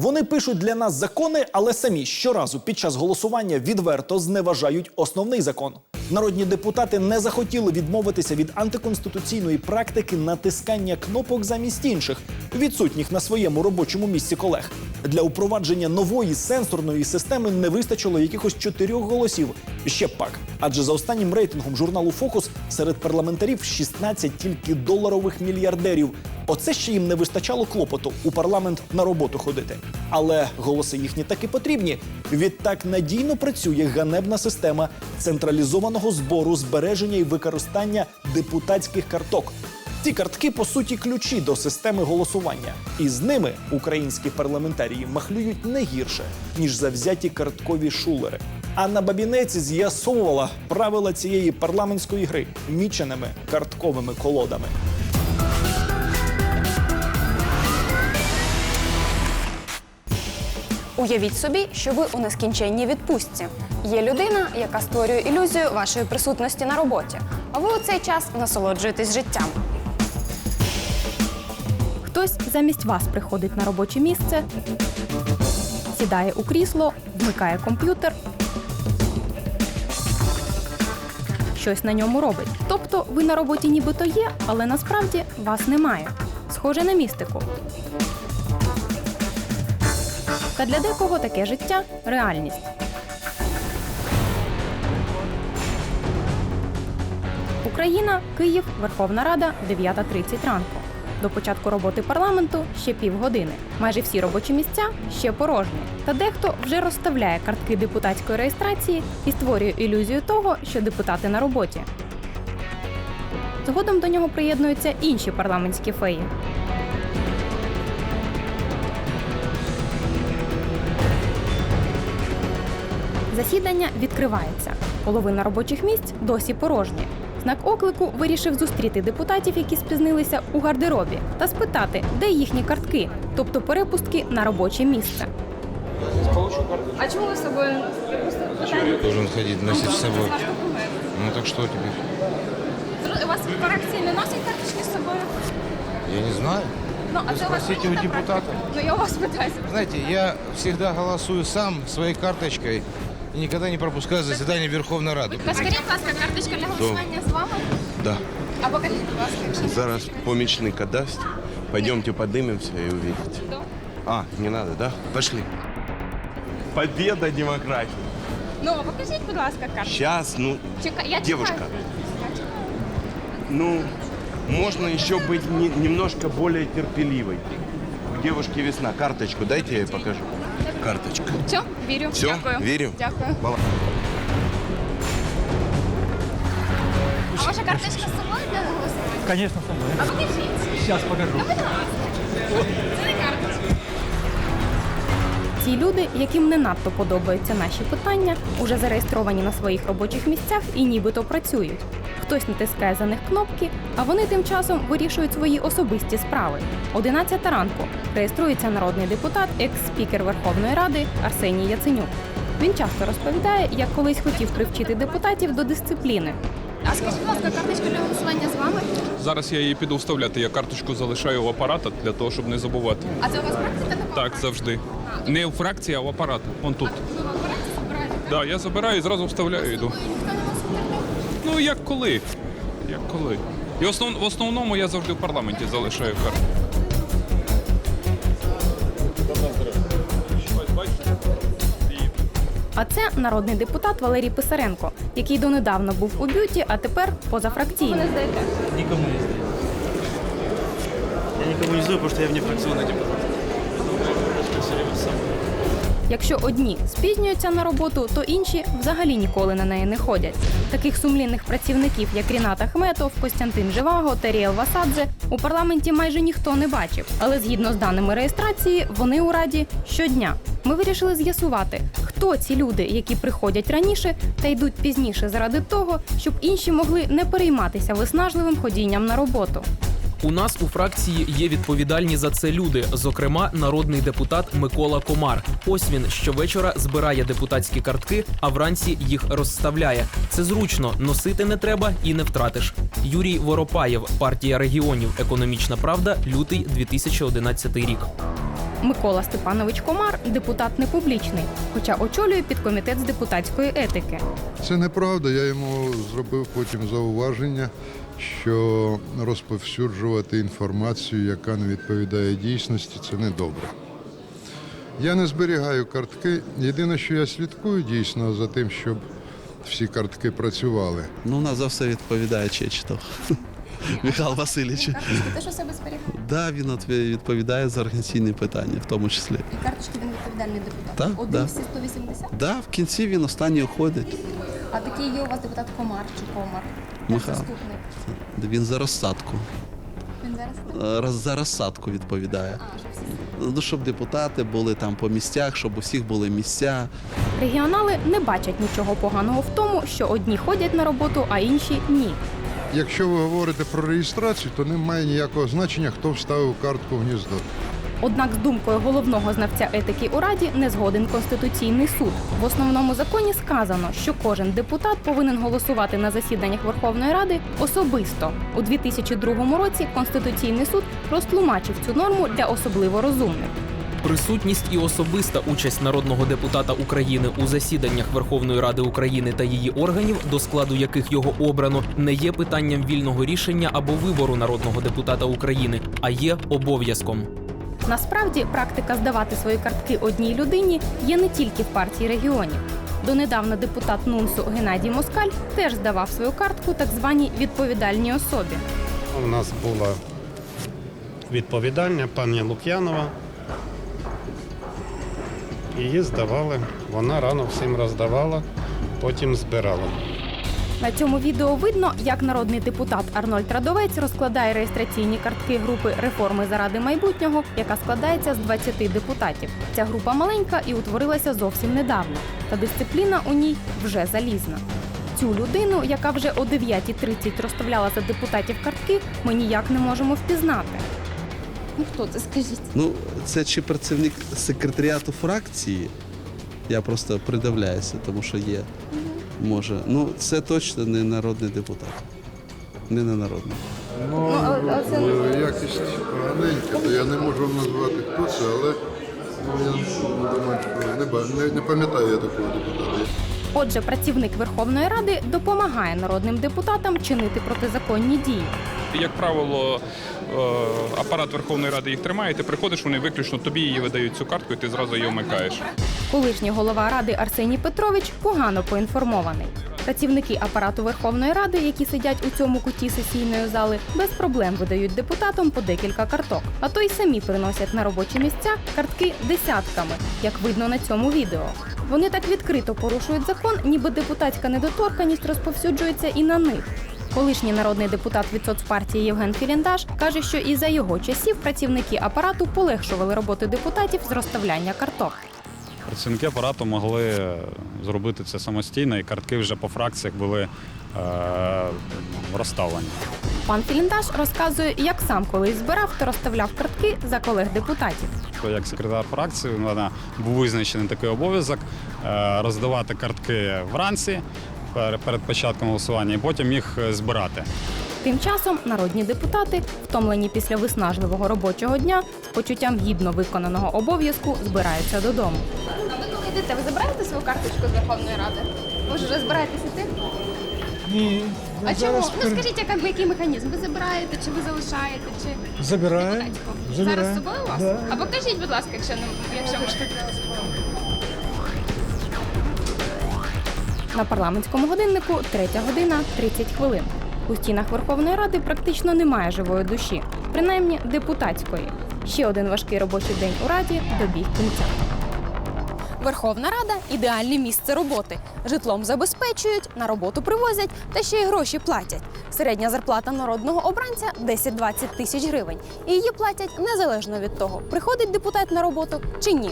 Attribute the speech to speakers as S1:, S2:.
S1: Вони пишуть для нас закони, але самі щоразу під час голосування відверто зневажають основний закон. Народні депутати не захотіли відмовитися від антиконституційної практики натискання кнопок замість інших, відсутніх на своєму робочому місці колег. Для упровадження нової сенсорної системи не вистачило якихось чотирьох голосів. Ще пак. Адже за останнім рейтингом журналу Фокус серед парламентарів 16 тільки доларових мільярдерів. Оце ще їм не вистачало клопоту у парламент на роботу ходити. Але голоси їхні таки потрібні. Відтак надійно працює ганебна система централізованого збору, збереження і використання депутатських карток. Ці картки по суті ключі до системи голосування, і з ними українські парламентарії махлюють не гірше ніж завзяті карткові шулери. Анна Бабінець з'ясовувала правила цієї парламентської гри міченими картковими колодами.
S2: Уявіть собі, що ви у нескінченній відпустці. Є людина, яка створює ілюзію вашої присутності на роботі, а ви у цей час насолоджуєтесь життям.
S3: Хтось замість вас приходить на робоче місце, сідає у крісло, вмикає комп'ютер, щось на ньому робить. Тобто ви на роботі нібито є, але насправді вас немає. Схоже на містику. Та для декого таке життя реальність. Україна, Київ, Верховна Рада, 9.30 ранку. До початку роботи парламенту ще півгодини. Майже всі робочі місця ще порожні. Та дехто вже розставляє картки депутатської реєстрації і створює ілюзію того, що депутати на роботі. Згодом до нього приєднуються інші парламентські феї. Засідання відкривається. Половина робочих місць досі порожні. Знак оклику вирішив зустріти депутатів, які спізнилися у гардеробі, та спитати, де їхні картки, тобто перепустки на робоче місце.
S2: А чому ви з собою
S4: я должен ходить, носить с собой? Ну так что тебе?
S2: у вас в фракції не носять карточки з собою?
S4: Я не знаю.
S2: Ну а
S4: спросите у депутата.
S2: Ну я у вас питаюся.
S4: Знаете, я всегда голосую сам своей карточкой и никогда не пропускаю заседание Верховной Рады.
S2: Скажіть, будь ласка, карточка для голосування з вами?
S5: Да.
S2: А покажіть, будь ласка.
S5: Зараз помічника дасть. Пойдемте поднимемся и увидите. А, не надо, да? Пошли. Победа демократии.
S2: Ну, а покажіть, будь ласка, карточку.
S5: Сейчас, ну,
S2: Чека... Я
S5: девушка,
S2: чекаю.
S5: ну, можно еще быть не- немножко более терпеливой. У девушки весна. Карточку дайте я ей покажу. Карточка.
S2: Все, вірю.
S5: Все,
S2: Дякую.
S5: верю.
S2: Дякую.
S5: Мало-
S2: А ваша карточка з собою для голосування?
S6: Конечно, со мной.
S2: А покажіть.
S6: Сейчас покажу.
S2: Це не карточка.
S3: Ці люди, яким не надто подобаються наші питання, уже зареєстровані на своїх робочих місцях і нібито працюють. Хтось натискає за них кнопки, а вони тим часом вирішують свої особисті справи. 11 ранку реєструється народний депутат, екс-спікер Верховної Ради Арсеній Яценюк. Він часто розповідає, як колись хотів привчити депутатів до дисципліни.
S2: А скажіть, будь ласка, карточка для голосування з вами?
S7: Зараз я її піду вставляти. Я карточку залишаю в апарата для того, щоб не забувати.
S2: А це у вас практика така?
S7: Так, завжди. Не в фракції, а в апарат. Он тут.
S2: Ви в апараті збираєте?
S7: Да, я забираю і зразу вставляю і йду.
S2: Ніхто не носить карток?
S7: Ну як коли? Як коли? І основ, в основному я завжди в парламенті залишаю карту.
S3: А це народний депутат Валерій Писаренко, який донедавна був у бюті, а тепер позафракційний.
S6: Никому не сдаю. Я никому не сдаю, потому что я вне фракционный депутат.
S3: Якщо одні спізнюються на роботу, то інші взагалі ніколи на неї не ходять. Таких сумлінних працівників, як Рінат Ахметов, Костянтин Живаго та Ріел Васадзе, у парламенті майже ніхто не бачив. Але згідно з даними реєстрації, вони у раді щодня. Ми вирішили з'ясувати, хто ці люди, які приходять раніше та йдуть пізніше заради того, щоб інші могли не перейматися виснажливим ходінням на роботу.
S8: У нас у фракції є відповідальні за це люди, зокрема, народний депутат Микола Комар. Ось він щовечора збирає депутатські картки, а вранці їх розставляє. Це зручно, носити не треба і не втратиш. Юрій Воропаєв, партія регіонів, економічна правда, лютий 2011 рік.
S3: Микола Степанович Комар депутат не публічний, хоча очолює підкомітет з депутатської етики.
S9: Це неправда. Я йому зробив потім зауваження, що розповсюджувати інформацію, яка не відповідає дійсності, це не добре. Я не зберігаю картки. Єдине, що я слідкую дійсно за тим, щоб всі картки працювали.
S10: Ну, на за все відповідає Чечетов. Михайло Васильович.
S2: Карточки теж у себе зберігає.
S10: Да, він от відповідає за організаційні питання, в тому числі.
S2: І карточки він відповідальний депутат.
S10: Так,
S2: Один
S10: да.
S2: всі 180.
S10: Да, в кінці він останній уходить.
S2: А такий є у вас депутат Комар чи Комар?
S10: Михайло.
S2: Заступник.
S10: Він за розсадку.
S2: Він зараз
S10: Е, За розсадку відповідає.
S2: а, всі
S10: Ну, щоб депутати були там по місцях, щоб у всіх були місця.
S3: Регіонали не бачать нічого поганого в тому, що одні ходять на роботу, а інші ні.
S9: Якщо ви говорите про реєстрацію, то немає ніякого значення, хто вставив картку в гніздо.
S3: Однак з думкою головного знавця етики у раді не згоден конституційний суд. В основному законі сказано, що кожен депутат повинен голосувати на засіданнях Верховної Ради особисто. У 2002 році конституційний суд розтлумачив цю норму для особливо розумних.
S8: Присутність і особиста участь народного депутата України у засіданнях Верховної Ради України та її органів, до складу яких його обрано, не є питанням вільного рішення або вибору народного депутата України, а є обов'язком.
S3: Насправді, практика здавати свої картки одній людині є не тільки в партії регіонів. Донедавна депутат Нунсу Геннадій Москаль теж здавав свою картку так званій відповідальній особі.
S11: У нас була відповідальня пані Лук'янова. Її здавали. Вона рано всім роздавала, потім збирала.
S3: На цьому відео видно, як народний депутат Арнольд Радовець розкладає реєстраційні картки групи реформи заради майбутнього, яка складається з 20 депутатів. Ця група маленька і утворилася зовсім недавно. Та дисципліна у ній вже залізна. Цю людину, яка вже о 9.30 розставляла за депутатів картки, ми ніяк не можемо впізнати.
S2: Ну хто це, скажіть?
S10: Ну, це чи працівник секретаріату фракції? Я просто придивляюся, тому що є. Може. Ну, це точно не народний депутат. Не на народний.
S9: Ну, е, якість поганенька, то я не можу вам назвати, хто це, але ну, я думаю, що не, ба- не, не пам'ятаю я такого депутата.
S3: Отже, працівник Верховної Ради допомагає народним депутатам чинити протизаконні дії.
S7: Як правило, е, апарат Верховної Ради їх тримає, ти приходиш, вони виключно тобі її видають цю картку, і ти зразу її вмикаєш.
S3: Колишній голова ради Арсеній Петрович погано поінформований. Працівники апарату Верховної Ради, які сидять у цьому куті сесійної зали, без проблем видають депутатам по декілька карток. А то й самі приносять на робочі місця картки десятками, як видно на цьому відео. Вони так відкрито порушують закон, ніби депутатська недоторканість розповсюджується і на них. Колишній народний депутат від соцпартії Євген Філіндаш каже, що і за його часів працівники апарату полегшували роботу депутатів з розставляння карток.
S12: Працівники апарату могли зробити це самостійно, і картки вже по фракціях були е, розставлені.
S3: Пан Філіндаш розказує, як сам колись збирав та розставляв картки за колег депутатів.
S12: Як секретар фракції, у мене був визначений такий обов'язок е, роздавати картки вранці перед початком голосування, і потім їх е, збирати.
S3: Тим часом народні депутати, втомлені після виснажливого робочого дня, з почуттям гідно виконаного обов'язку збираються додому.
S2: А ви коли йдете, ви забираєте свою карточку з Верховної Ради? Ви ж вже збираєтесь іти?
S6: Ні.
S2: А чому? Ну скажіть, яка, який механізм? Ви забираєте, чи ви залишаєте, чи
S6: Забираємо.
S2: депутатську?
S6: Забираємо.
S2: Зараз з собою у вас?
S6: Да.
S2: А покажіть, будь ласка, якщо не якщо можете.
S3: На парламентському годиннику третя година 30 хвилин. У стінах Верховної Ради практично немає живої душі, принаймні депутатської. Ще один важкий робочий день у раді добіг кінця. Верховна Рада ідеальне місце роботи. Житлом забезпечують, на роботу привозять та ще й гроші платять. Середня зарплата народного обранця 10-20 тисяч гривень. І її платять незалежно від того, приходить депутат на роботу чи ні.